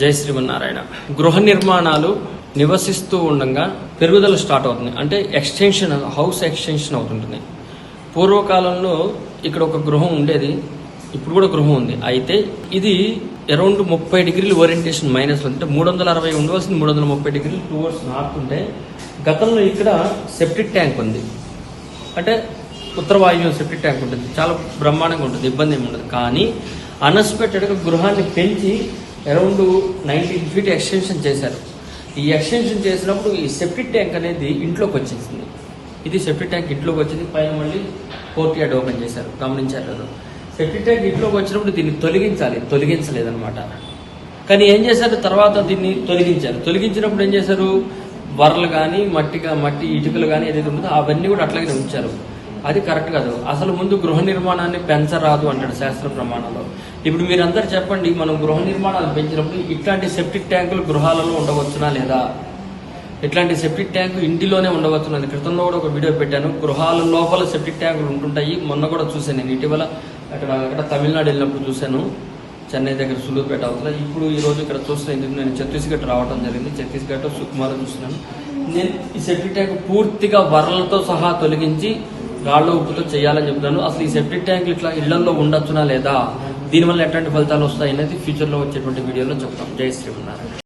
జై శ్రీమన్నారాయణ. గృహ నిర్మాణాలు నివసిస్తూ ఉండగా పెరుగుదల స్టార్ట్ అవుతుంది. అంటే ఎక్స్టెన్షన్ హౌస్ ఎక్స్టెన్షన్ అవుతుంటుంది. పూర్వకాలంలో ఇక్కడ ఒక గృహం ఉండేది. ఇప్పుడు కూడా గృహం ఉంది. అయితే ఇది అరౌండ్ ముప్పై డిగ్రీలు ఓరియంటేషన్ మైనస్ అంటే మూడు వందల అరవై ఉండవలసింది. మూడు వందల ముప్పై డిగ్రీలు టువర్డ్స్ నార్త్ ఉంటే గతంలో ఇక్కడ సెప్టిక్ ట్యాంక్ ఉంది. అంటే ఉత్తర వాయువ్యం సెప్టిక్ ట్యాంక్ ఉంటుంది. చాలా బ్రహ్మాండంగా ఉంటుంది. ఇబ్బంది ఏమి ఉండదు. కానీ అన్ఎక్స్పెక్టెడ్గా గృహాన్ని పెంచి అరౌండ్ నైన్టీన్ ఫీట్ ఎక్స్టెన్షన్ చేశారు. ఈ ఎక్స్టెన్షన్ చేసినప్పుడు ఈ సెప్టిక్ ట్యాంక్ అనేది ఇంట్లోకి వచ్చేసింది. ఇది సెప్టిక్ ట్యాంక్ ఇంట్లోకి వచ్చింది. పైన మళ్ళీ కోర్ట్ యార్డ్ ఓపెన్ చేశారు. గమనించారు లేదు సెప్టిక్ ట్యాంక్ ఇంట్లోకి వచ్చినప్పుడు దీన్ని తొలగించాలి. తొలగించలేదన్నమాట. కానీ ఏం చేశారు? తర్వాత దీన్ని తొలగించారు. తొలగించినప్పుడు ఏం చేశారు? వరలు కానీ మట్టిగా మట్టి ఇటుకలు కానీ ఏదైతే ఉంటుందో అవన్నీ కూడా అట్లాగే ఉంచారు. అది కరెక్ట్ కాదు. అసలు ముందు గృహ నిర్మాణాన్ని పెంచరాదు అంటాడు శాస్త్ర ప్రమాణంలో. ఇప్పుడు మీరందరూ చెప్పండి మనం గృహ నిర్మాణాలు పెంచినప్పుడు ఇట్లాంటి సెప్టిక్ ట్యాంకులు గృహాలలో ఉండవచ్చునా లేదా? ఇట్లాంటి సెప్టిక్ ట్యాంక్ ఇంటిలోనే ఉండవచ్చున్నది క్రితంలో కూడా ఒక వీడియో పెట్టాను. గృహాల లోపల సెప్టిక్ ట్యాంకులు ఉంటుంటాయి. మొన్న కూడా చూశాను నేను. ఇటీవల అక్కడ అక్కడ తమిళనాడు వెళ్ళినప్పుడు చూశాను. చెన్నై దగ్గర సులూరుపేట అవుతుంది ఇప్పుడు ఈ రోజు ఇక్కడ చూసిన ఎందుకు నేను ఛత్తీస్గఢ్ రావడం జరిగింది. ఛత్తీస్గఢ్ సుకుమార్ చూస్తున్నాను. నేను ఈ సెప్టిక్ ట్యాంక్ పూర్తిగా వరలతో సహా తొలగించి గాళ్ళ ఉప్పుతో చేయాలని చెప్తాను అసలు ఈ సెప్టిక్ ట్యాంక్ ఇట్లా ఇళ్ళలో ఉండొచ్చునా లేదా? దీనివల్ల ఎట్లాంటి ఫలితాలు వస్తాయి అనేది ఫ్యూచర్లో వచ్చేటువంటి వీడియోలో చెప్తాం. జై శ్రీమన్నారాయణ.